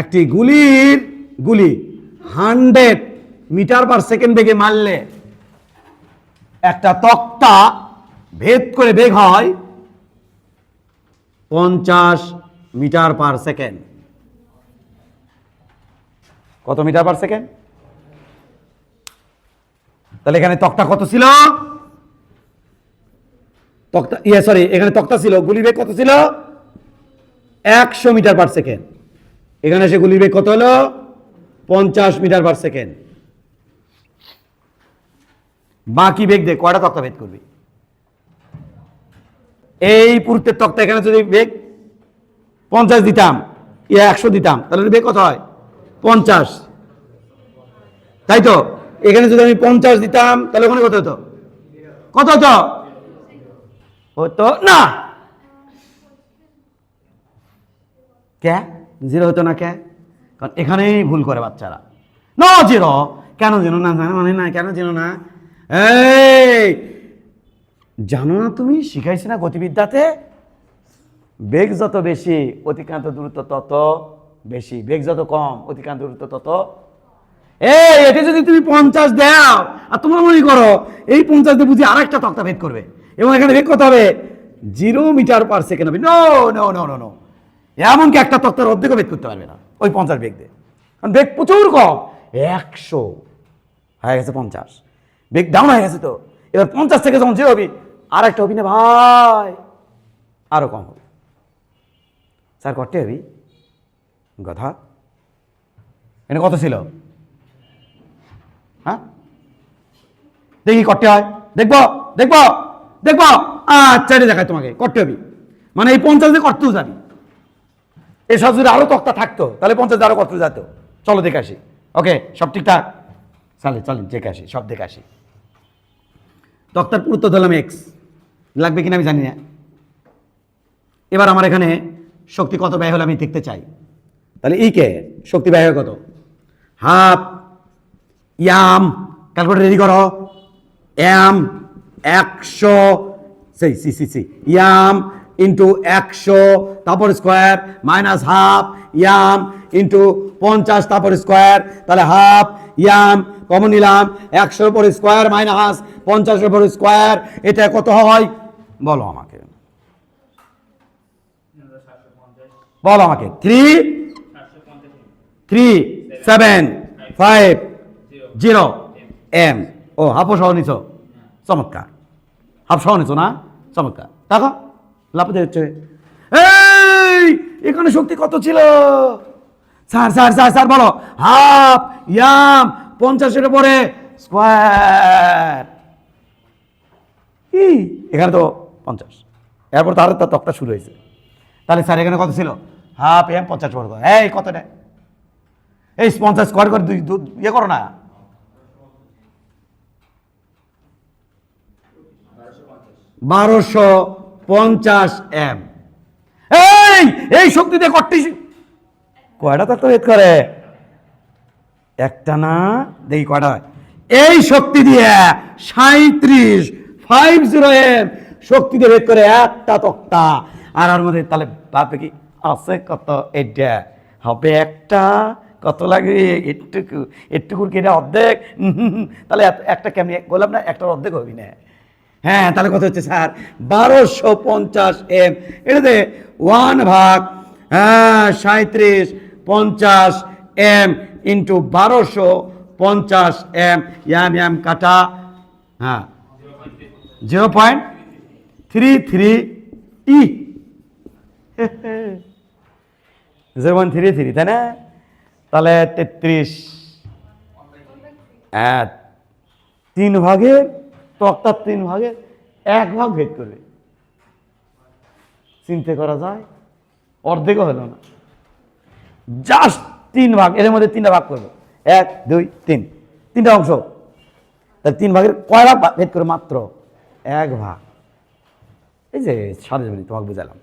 একটি গুলির গুলি। হান্ড্রেড মিটার পার সেকেন্ড বেগে মারলে একটা তক্তা ভেদ করে বেগ হয় পঞ্চাশ মিটার পার সেকেন্ড। কত মিটার পার সেকেন্ড? তাহলে এখানে তক্তা কত ছিল? তক্তা ইয়ে সরি এখানে তক্তা ছিল, গুলি বেগ কত ছিল? একশো মিটার পার সেকেন্ড। এখানে এসে গুলির বেগ কত হলো? পঞ্চাশ মিটার পার সেকেন্ড বাকি বেগ দে, কয়টা তক্তা ভেদ করবি? এই পুরুত্বের তক্তা এখানে যদি বেগ পঞ্চাশ দিতাম একশো দিতাম, তাহলে বেগ কত হয়? পঞ্চাশ। তাই তো? এখানে যদি আমি পঞ্চাশ দিতাম, তাহলে ওখানে কত হতো? কত হতো? হতো না। কে জিরো হতো না কে? কারণ এখানেই ভুল করে বাচ্চারা। ন, জিরো। কেন জেনো না, জানো মানে না, কেন জেনো না? এই! জানো না তুমি শিখাইছি না গতিবিদ্যাতে? বেগ যত বেশি, অতিক্রান্ত দূরত্ব তত বেশি। বেগ যত কম, অতিক্রান্ত দূরত্ব তত এই, এটা যদি তুমি পঞ্চাশ দাও, আর তোমার মনে করো, এই পঞ্চাশ দিয়ে বুঝি আর একটা তক্তা ভেদ করবে। এবং এখানে ভেদ করতে হবে, জিরো মিটার পার সেকেন্ড হবে। No no no no no এমনকি একটা তক্তার অর্ধেকও ভেদ করতে পারবে না, ওই পঞ্চাশ বেগ দিয়ে কারণ বেগ প্রচুর কম, একশো। হয়ে গেছে পঞ্চাশ। বেগ ডাউন হয়ে গেছে তো। এবার পঞ্চাশ থেকে যখন জিরো হবি আর একটা হবি না ভাই আরও কম হবে। স্যার কটে হবি? কথা এখানে কত ছিল? হ্যাঁ? দেখি করতে হয়। দেখব দেখব দেখব। আচ্ছা এটা দেখায় তোমাকে করতে হবি? মানে এই পঞ্চাশ দিয়ে করতেও যাবি এসব যদি আরও তক্তা থাকতো, তাহলে পঞ্চাশ দিয়ে আরও করতে যেত। চলো দেখে আসি। ওকে, সব ঠিকঠাক চলে চলেন দেখে আসি, সব দেখে আসি। তক্তার পুরুত্ব ধরলাম এক্স লাগবে কিনা আমি জানি না। এবার আমার এখানে শক্তি কত ব্যয় হলো আমি দেখতে চাই। তাহলে ই কে? শক্তি ব্যয় কত? হাফ, ইয়াম ক্যালকুলেটর রেডি করো। এম একশো, সেই, C C C, M into একশো, তারপর square minus half M into পঞ্চাশ, তারপর স্কোয়ার তাহলে হাফ ইয়াম কমন নিলাম, একশোর পর স্কোয়ার মাইনাস পঞ্চাশের পর স্কোয়ার এটা কত হয়? বলো আমাকে। বলো আমাকে। Three three seven five zero M ও, হাফও সহ নিছ। চমৎকার। হাফ সহ নিছ না? চমৎকার। দেখো লাফতে হচ্ছে এই, এখানে শক্তি কত ছিল? স্যার স্যার স্যার স্যার, বলো। হাফ, ইয়াম, পঞ্চাশের পরে স্কোয়ার। ই এখানে তো পঞ্চাশ। এরপর তার তার তকটা শুরু হয়েছে। তাহলে স্যার, এখানে কত ছিল? হাফ এম পঞ্চাশ বর্গ এই, কত নেয় এই, পঞ্চাশ স্কোয়ার করে দুই ইয়ে করো না। বারোশো পঞ্চাশ এম। এই এই শক্তিতে কটটি কয়টা তত্ত্ব ভেদ করে? একটা না, দেখি কয়টা এই শক্তি দিয়ে সাঁত্রিশ ফাইভ জিরো এম শক্তি দিয়ে ভেদ করে একটা তক্তা। আর ওর মধ্যে তাহলে ভাববে কি আছে কত? এটা হবে একটা। কত লাগবে? একটুকু একটুকুর কি এটা অর্ধেক? তাহলে একটা কেমনি? বললাম না, একটার অর্ধেক হবি না। হ্যাঁ তাহলে কত হচ্ছে স্যার? বারোশো পঞ্চাশ এম। এটাতে ওয়ান ভাগ হ্যাঁ সাঁত্রিশ পঞ্চাশ এম ইন্টু বারোশো পঞ্চাশ এম। এম এম কাটা হ্যাঁ জিরো পয়েন্ট থ্রি থ্রি ই। জিরো পয়েন্ট থ্রি থ্রি, তাই না? তাহলে তেত্রিশ হ্যাঁ তিন ভাগের তক্তার তিন ভাগে এক ভাগ ভেদ করবে চিনতে করা যায়, অর্ধেকও হলো না। জাস্ট তিন ভাগ এর মধ্যে তিনটা ভাগ করবে। এক, দুই, তিন। তিনটা অংশ। তাহলে তিন ভাগের কয় ভাগ ভেদ করে মাত্র এক ভাগ। এই যে সারা তোমাকে বুঝালাম।